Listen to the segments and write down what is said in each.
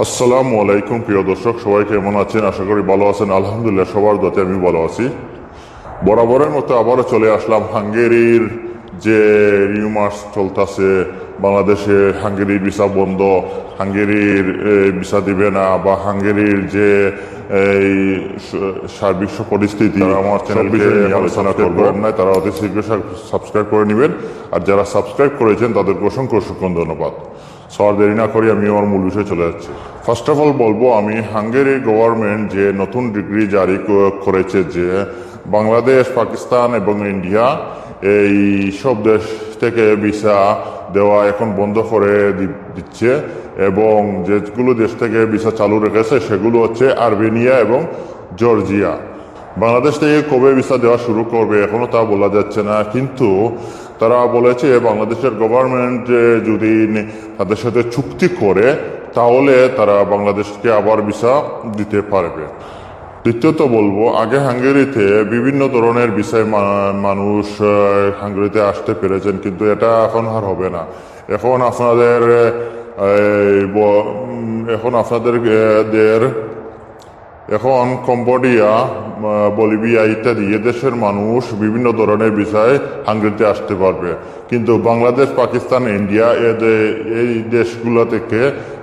আসসালামু আলাইকুম প্রিয় দর্শক সবাই কেমন আছেন? আশা করি ভালো আছেন। আলহামদুলিল্লাহ সবার দতে আমি ভালো আছি। বরাবরের মতো আবারও চলে আসলাম হাঙ্গেরির যে রিউমার্স চলতেছে বাংলাদেশে হাঙ্গেরির ভিসা বন্ধ হাঙ্গেরির ভিসা দিবে না বা হাঙ্গেরির যে এই সার্বিক পরিস্থিতি আমার চ্যানেল বিষয়ে আলোচনা করব। নাই তারা অতি শীঘ্র সাবস্ক্রাইব করে নেবেন। আর যারা সাবস্ক্রাইব করেছেন তাদেরকে অসংখ্য অসংখ্য ধন্যবাদ। সো আর দেরি না করি আমি আমার মূল বিষয়ে চলে যাচ্ছি। ফার্স্ট অফ অল বলব, আমি হাঙ্গেরি গভর্নমেন্ট যে নতুন ডিগ্রি জারি করেছে যে বাংলাদেশ, পাকিস্তান এবং ইন্ডিয়া, এই সব দেশ থেকে ভিসা দেওয়া এখন বন্ধ করে দিচ্ছে এবং যেগুলো দেশ থেকে ভিসা চালু রেখেছে সেগুলো হচ্ছে আর্মেনিয়া এবং জর্জিয়া। বাংলাদেশ থেকে কবে ভিসা দেওয়া শুরু করবে এখনও তা বলা যাচ্ছে না, কিন্তু তারা বলেছে, বাংলাদেশের গভর্নমেন্ট যদি তাদের সাথে চুক্তি করে, তাহলে তারা বাংলাদেশকে আবার ভিসা দিতে পারবে। দ্বিতীয়ত বলব, আগে হাঙ্গেরিতে বিভিন্ন ধরনের বিষয় মানুষ হাঙ্গেরিতে আসতে পেরেছেন, কিন্তু এটা এখন আর হবে না। এখন আপনাদের এখন আপনাদের এখন কম্বোডিয়া বলিভিয়া ইত্যাদি, এ দেশের মানুষ বিভিন্ন ধরনের বিষয়ে হাঙ্গেরিতে আসতে পারবে। কিন্তু বাংলাদেশ, পাকিস্তান, ইন্ডিয়া এই দেশগুলো থেকে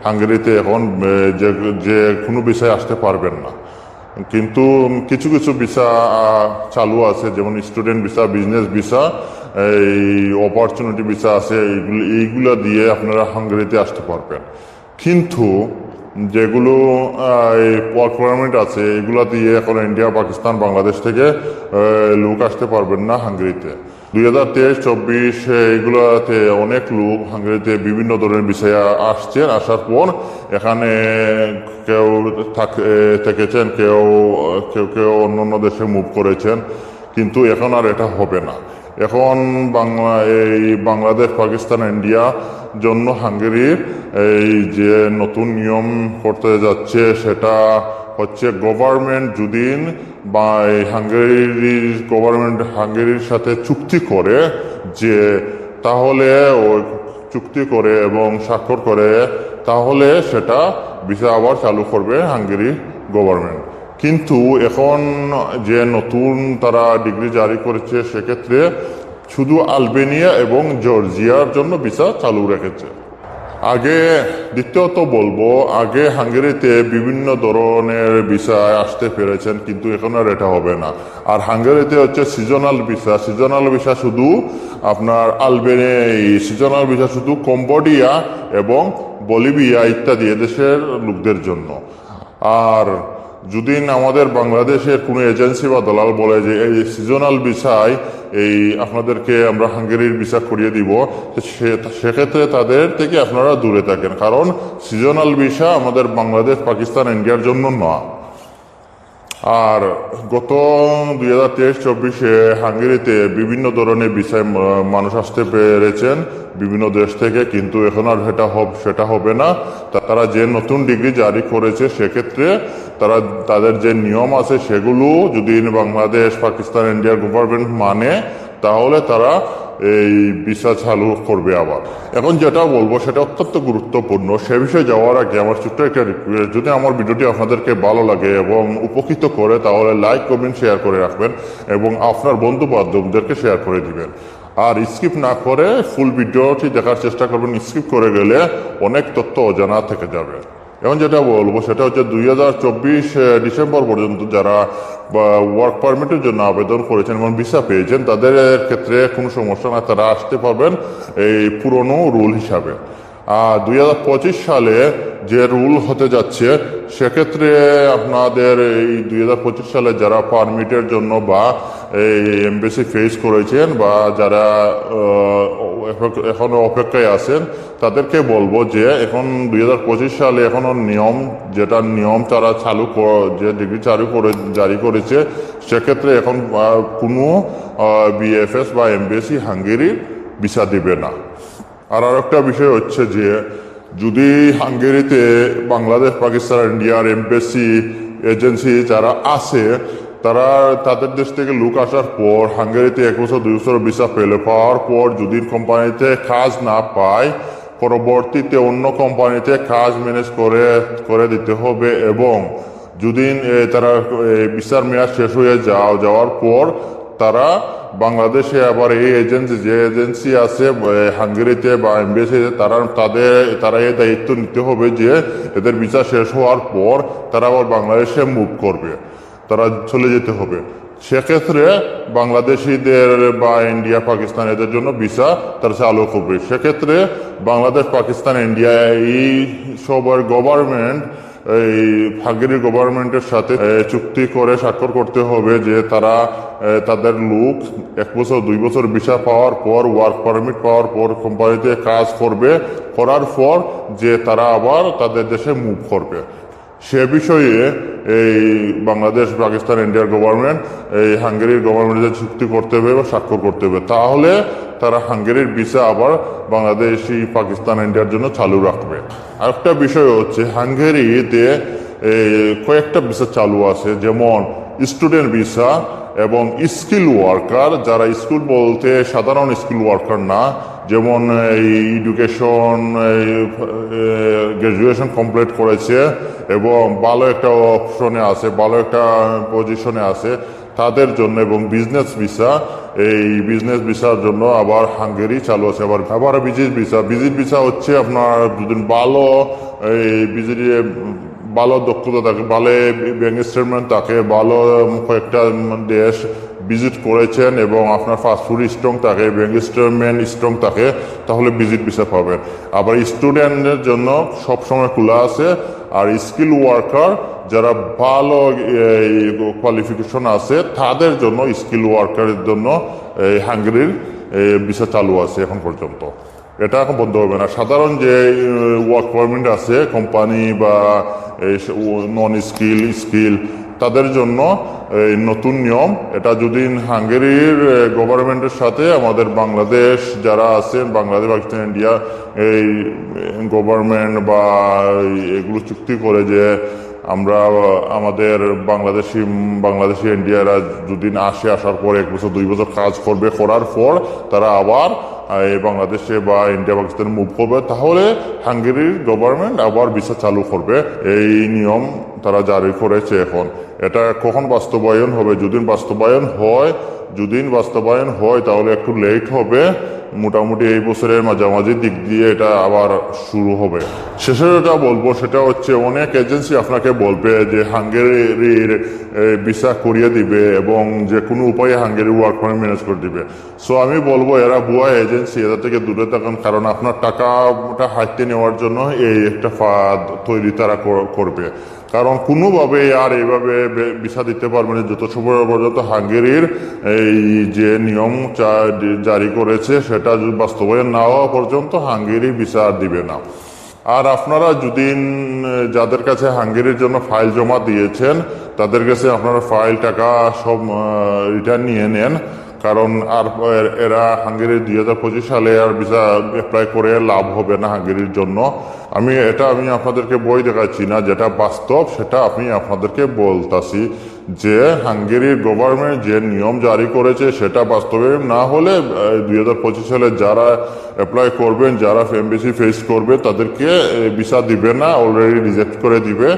হাঙ্গেরিতে এখন যে যে কোনো বিষয়ে আসতে পারবেন না। কিন্তু কিছু কিছু ভিসা চালু আছে, যেমন স্টুডেন্ট ভিসা, বিজনেস ভিসা, এই অপরচুনিটি ভিসা আছে, এইগুলো এইগুলো দিয়ে আপনারা হাঙ্গেরিতে আসতে পারবেন। কিন্তু যেগুলো ওয়ার্ক পারমিট আছে, এগুলো দিয়ে এখন ইন্ডিয়া, পাকিস্তান, বাংলাদেশ থেকে লোক আসতে পারবেন না হাঙ্গেরিতে। দুই হাজার তেইশ, চব্বিশ এগুলোতে অনেক লোক হাঙ্গেরিতে বিভিন্ন ধরনের বিষয়ে আসছেন, আসার পর এখানে কেউ থাক- থেকেছেন, কেউ কেউ কেউ অন্য অন্য দেশে মুভ করেছেন, কিন্তু এখন আর এটা হবে না। এখন বাংলা, এই বাংলাদেশ, পাকিস্তান, ইন্ডিয়া, জন্য হাঙ্গেরির এই যে নতুন নিয়ম করতে যাচ্ছে, সেটা হচ্ছে গভর্নমেন্ট যদি বা এই হাঙ্গেরির গভর্নমেন্ট হাঙ্গেরির সাথে চুক্তি করে যে তাহলে ওই চুক্তি করে এবং স্বাক্ষর করে, তাহলে সেটা ভিসা আবার চালু করবে হাঙ্গেরি গভর্নমেন্ট কিন্তু এখন যে নতুন তারা ডিগ্রি জারি করেছে, সেক্ষেত্রে শুধু আলবেনিয়া এবং জর্জিয়ার জন্য ভিসা চালু রেখেছে। আগে দ্বিতীয়ত বলব, আগে হাঙ্গেরিতে বিভিন্ন ধরনের ভিসা আসতে পেরেছেন, কিন্তু এখন আর এটা হবে না। আর হাঙ্গেরিতে হচ্ছে সিজনাল ভিসা। সিজনাল ভিসা শুধু আপনার আলবেনে সিজনাল ভিসা শুধু কম্বোডিয়া এবং বলিভিয়া ইত্যাদি এদেশের লোকদের জন্য। আর যদি আমাদের বাংলাদেশের কোনো এজেন্সি বা দলাল বলে যে, এই সিজনাল ভিসায় এই আপনাদেরকে আমরা হাঙ্গেরির ভিসা করিয়ে দিব সেক্ষেত্রে তাদের থেকে আপনারা দূরে থাকেন। কারণ সিজনাল ভিসা আমাদের বাংলাদেশ, পাকিস্তান, ইন্ডিয়ার জন্য নয় আর গত দুই হাজার তেইশ, চব্বিশে হাঙ্গেরিতে বিভিন্ন ধরনের বিষয় মানুষ আসতে পেরেছেন। বিভিন্ন দেশ থেকে, কিন্তু এখন আর সেটা হব, সেটা হবে না। তারা যে নতুন ডিগ্রি জারি করেছে, সেক্ষেত্রে তারা তাদের যে নিয়ম আছে সেগুলো যদি বাংলাদেশ, পাকিস্তান ইন্ডিয়ার গভর্নমেন্ট মানে তাহলে তারা এই ভিসা চালু করবে আবার। এখন যেটা বলব সেটা অত্যন্ত গুরুত্বপূর্ণ। সে বিষয়ে যাওয়ার আগে আমার ছোট্ট একটা রিকোয়েস্ট যদি আমার ভিডিওটি আপনাদেরকে ভালো লাগে এবং উপকৃত করে, তাহলে লাইক কমেন্ট শেয়ার করে রাখবেন এবং আপনার বন্ধু বান্ধবদেরকে শেয়ার করে দিবেন। আর স্কিপ না করে ফুল ভিডিওটি দেখার চেষ্টা করবেন। স্কিপ করে গেলে অনেক তথ্য অজানা থেকে যাবে। এখন যেটা বলব, সেটা হচ্ছে দুই হাজার চব্বিশ ডিসেম্বর পর্যন্ত যারা ওয়ার্ক পারমিটের জন্য আবেদন করেছেন এবং ভিসা পেয়েছেন, তাদের ক্ষেত্রে কোনো সমস্যা না তারা আসতে পারবেন এই পুরনো রুল হিসাবে। দুই হাজার পঁচিশ সালে যে রুল হতে যাচ্ছে সেক্ষেত্রে আপনাদের এই দুই হাজার পঁচিশ সালে যারা পারমিটের জন্য বা এই এমবেসি ফেস করেছেন বা যারা আহ, এখনও অপেক্ষায় আছেন তাদেরকে বলব যে এখন দুই হাজার পঁচিশ সালে এখনও নিয়ম যেটা নিয়ম তারা চালু যে ডিগ্রি চালু করে জারি করেছে সেক্ষেত্রে এখন কোনো বিএফএস বা এমবিএসি হাঙ্গেরির ভিসা দিবে না। আর আরেকটা বিষয় হচ্ছে যে, যদি হাঙ্গেরিতে বাংলাদেশ, পাকিস্তান ইন্ডিয়ার এমবেসি এজেন্সি যারা আছে, তারা তাদের দেশ থেকে লোক আসার পর, হাঙ্গেরিতে এক বছর, দুই বছর ভিসা পেলে পাওয়ার পর যদি কোম্পানিতে কাজ না পায়, পরবর্তীতে অন্য কোম্পানিতে কাজ ম্যানেজ করে করে দিতে হবে এবং যদি তারা বিচার মেয়াদ শেষ হয়ে যাও, যাওয়ার পর তারা বাংলাদেশে আবার এই এজেন্সি, যে এজেন্সি আছে হাঙ্গেরিতে বা এমবিএসিতে তারা, তাদের, তারা এই দায়িত্ব নিতে হবে যে এদের বিচার শেষ হওয়ার পর তারা আবার বাংলাদেশে মুভ করবে। তারা চলে যেতে হবে। সেক্ষেত্রে বাংলাদেশিদের বা ইন্ডিয়া, পাকিস্তান এদের জন্য ভিসা তারা চালু করবে সেক্ষেত্রে বাংলাদেশ, পাকিস্তান, ইন্ডিয়া এই সবার গভর্নমেন্ট এই হাঙ্গেরির গভর্নমেন্টের সাথে চুক্তি করে স্বাক্ষর করতে হবে যে তারা তাদের লোক এক বছর, দুই বছর ভিসা পাওয়ার পর ওয়ার্ক পারমিট পাওয়ার পর কোম্পানিতে কাজ করবে। করার পর যে তারা আবার তাদের দেশে মুভ করবে। সে বিষয়ে এই বাংলাদেশ, পাকিস্তান, ইন্ডিয়ার গভর্নমেন্ট এই হাঙ্গেরির গভর্নমেন্টের চুক্তি করতে হবে বা স্বাক্ষর করতে হবে। তাহলে তারা হাঙ্গেরির ভিসা আবার বাংলাদেশি, পাকিস্তান, ইন্ডিয়ার জন্য চালু রাখবে। আরেকটা বিষয় হচ্ছে, হাঙ্গেরিতে কয়েকটা ভিসা চালু আছে, যেমন স্টুডেন্ট ভিসা এবং স্কিল ওয়ার্কার। যারা স্কুল বলতে সাধারণ স্কিল ওয়ার্কার না, যেমন এই এডুকেশন গ্র্যাজুয়েশন কমপ্লিট করেছে এবং ভালো একটা অপশনে আছে, ভালো একটা পজিশনে আছে। তাদের জন্য এবং বিজনেস ভিসা এই বিজনেস ভিসার জন্য আবার হাঙ্গেরি চালু আছে। আবার আবার বিজিট ভিসা বিজিট ভিসা হচ্ছে আপনার যদি ভালো এই বিজিট ভালো দক্ষতা থাকে ভালো ব্যাংক স্টেটমেন্ট থাকে ভালো কয়েকটা দেশ ভিজিট করেছেন এবং আপনার ফাস্টফুড স্ট্রং থাকে ব্যাংক স্টেটমেন্ট স্ট্রং থাকে, তাহলে ভিজিট ভিসা পাবেন। আবার স্টুডেন্টের জন্য সবসময় খোলা আছে। আর স্কিল ওয়ার্কার যারা ভালো কোয়ালিফিকেশন আছে, তাদের জন্য স্কিল ওয়ার্কারের জন্য এই হাঙ্গেরির বিষয় চালু আছে এখন পর্যন্ত। এটা এখন বন্ধ হবে না। সাধারণ যে ওয়ার্ক পারমিট আছে কোম্পানি বা নন স্কিল স্কিল তাদের জন্য এই নতুন নিয়ম। এটা যদি হাঙ্গেরির গভর্নমেন্টের সাথে আমাদের বাংলাদেশ যারা আছেন, বাংলাদেশ, পাকিস্তান, ইন্ডিয়া, এই গভর্নমেন্ট বা এগুলো চুক্তি করে যে আমরা আমাদের বাংলাদেশি বাংলাদেশি ইন্ডিয়ারা দুদিন আসে, আসার পর এক বছর, দুই বছর কাজ করবে, করার পর তারা আবার এই বাংলাদেশে বা ইন্ডিয়া, পাকিস্তানে মুভ করবে। তাহলে হাঙ্গেরির গভর্নমেন্ট আবার ভিসা চালু করবে। এই নিয়ম তারা জারি করেছে এখন। এটা কখন বাস্তবায়ন হবে? যদি বাস্তবায়ন হয় যদি বাস্তবায়ন হয়, তাহলে একটু লেট হবে। মোটামুটি এই বছরের মাঝামাঝি দিক দিয়ে এটা আবার শুরু হবে। শেষে যেটা বলব, সেটা হচ্ছে অনেক এজেন্সি আপনাকে বলবে যে হাঙ্গেরির ভিসা করিয়ে দিবে এবং যে কোনো উপায়ে হাঙ্গেরি ওয়ার্ক পারমিট ম্যানেজ করে দিবে। সো আমি বলব, এরা ভুয়া এজেন্সি এদের থেকে দূরে থাকুন। কারণ আপনার টাকাটা হাইতে নেওয়ার জন্য এই একটা ফাঁদ তৈরি তারা করবে। কারণ কোনোভাবে আর এইভাবে ভিসা দিতে পারবে না। যত সময় পর্যন্ত হাঙ্গেরির এই যে নিয়ম জারি করেছে, সেটা বাস্তবায়ন না হওয়া পর্যন্ত হাঙ্গেরি ভিসা আর দিবে না। আর আপনারা যদি যাদের কাছে হাঙ্গেরির জন্য ফাইল জমা দিয়েছেন, তাদের কাছে আপনারা ফাইল, টাকা সব রিটার্ন নিয়ে নেন। কারণ আর, এরা হাঙ্গেরির দুই হাজার পঁচিশ সালে আর ভিসা অ্যাপ্লাই করে লাভ হবে না হাঙ্গেরির জন্য। আমি, এটা আমি আপনাদেরকে বই দেখাচ্ছি না, যেটা বাস্তব সেটা আমি আপনাদেরকে বলতাছি। যে হাঙ্গেরির গভর্নমেন্ট যে নিয়ম জারি করেছে সেটা বাস্তবায়ন না হলে দুই হাজার পঁচিশ সালে যারা অ্যাপ্লাই করবেন, যারা এমবিসি ফেস করবে, তাদেরকে ভিসা দিবে না অলরেডি রিজেক্ট করে দিবে।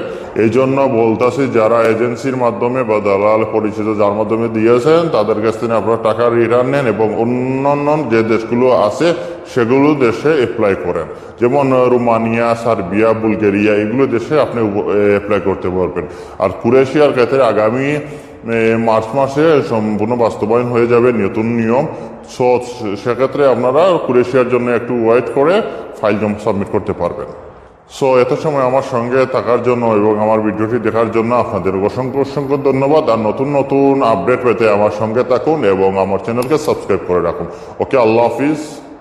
এই জন্য বলতাছি, যারা এজেন্সির মাধ্যমে বা দালাল পরিচিত যার মাধ্যমে দিয়েছেন, তাদের কাছ থেকে আপনারা টাকা রিটার্ন নেন এবং অন্যান্য যে দেশগুলো আছে সেগুলো দেশে অ্যাপ্লাই করেন। যেমন রোমানিয়া, সার্বিয়া, বুলগেরিয়া, এগুলো দেশে আপনি অ্যাপ্লাই করতে পারবেন। আর কুরেশিয়ার ক্ষেত্রে আগামী মার্চ মাসে সম্পূর্ণ বাস্তবায়ন হয়ে যাবে নতুন নিয়ম। সো, সেক্ষেত্রে আপনারা কুরেশিয়ার জন্য একটু ওয়েট করে ফাইল জমা সাবমিট করতে পারবেন। সো, এত সময় আমার সঙ্গে থাকার জন্য এবং আমার ভিডিওটি দেখার জন্য আপনাদের অসংখ্য অসংখ্য ধন্যবাদ। আর নতুন নতুন আপডেট পেতে আমার সঙ্গে থাকুন এবং আমার চ্যানেলকে সাবস্ক্রাইব করে রাখুন। ওকে আল্লাহ হাফিজ।